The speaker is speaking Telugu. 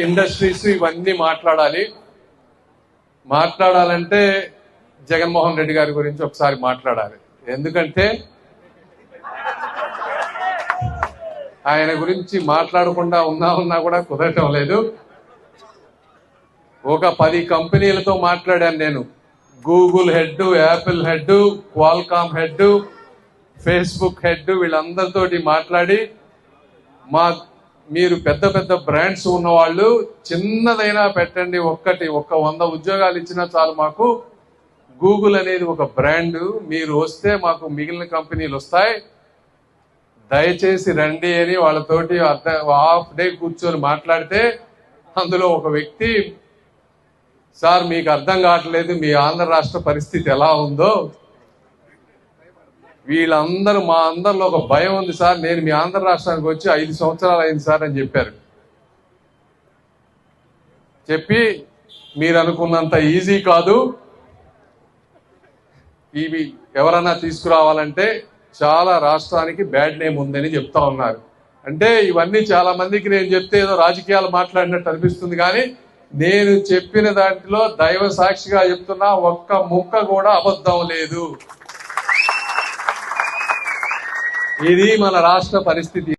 ఇండస్ట్రీస్ ఇవన్నీ మాట్లాడాలి. మాట్లాడాలంటే జగన్మోహన్ రెడ్డి గారి గురించి ఒకసారి మాట్లాడాలి. ఎందుకంటే ఆయన గురించి మాట్లాడకుండా ఉన్నా ఉన్నా కూడా కుదరటం లేదు. ఒక పది కంపెనీలతో మాట్లాడాను నేను. Google head Apple head Qualcomm head Facebook head వీళ్ళందరితోటి మాట్లాడి మా మీరు పెద్ద పెద్ద బ్రాండ్స్ ఉన్న వాళ్ళు చిన్నదైనా పెట్టండి ఒక్కటి ఒక్క వంద ఉద్యోగాలు ఇచ్చినా చాలు మాకు. గూగుల్ అనేది ఒక బ్రాండ్. మీరు వస్తే మాకు మిగిలిన కంపెనీలు వస్తాయి. దయచేసి రండి అని వాళ్ళతోటి అర్ధ హాఫ్ డే కూర్చొని మాట్లాడితే అందులో ఒక వ్యక్తి సార్ మీకు అర్థం కావట్లేదు మీ ఆంధ్ర రాష్ట్ర పరిస్థితి ఎలా ఉందో వీళ్ళందరూ మా అందరిలో ఒక భయం ఉంది సార్. నేను మీ ఆంధ్ర రాష్ట్రానికి వచ్చి ఐదు సంవత్సరాలు అయింది సార్ అని చెప్పారు. చెప్పి మీరు అనుకున్నంత ఈజీ కాదు. ఇవి ఎవరన్నా తీసుకురావాలంటే చాలా రాష్ట్రానికి బ్యాడ్ నేమ్ ఉందని చెప్తా ఉన్నారు. అంటే ఇవన్నీ చాలా మందికి నేను చెప్తే ఏదో రాజకీయాలు మాట్లాడినట్టు అనిపిస్తుంది కానీ నేను చెప్పిన దాంట్లో దైవ సాక్షిగా చెప్తున్నా ఒక్క ముక్క కూడా అబద్ధం లేదు. ఇది మన రాష్ట్ర పరిస్థితి.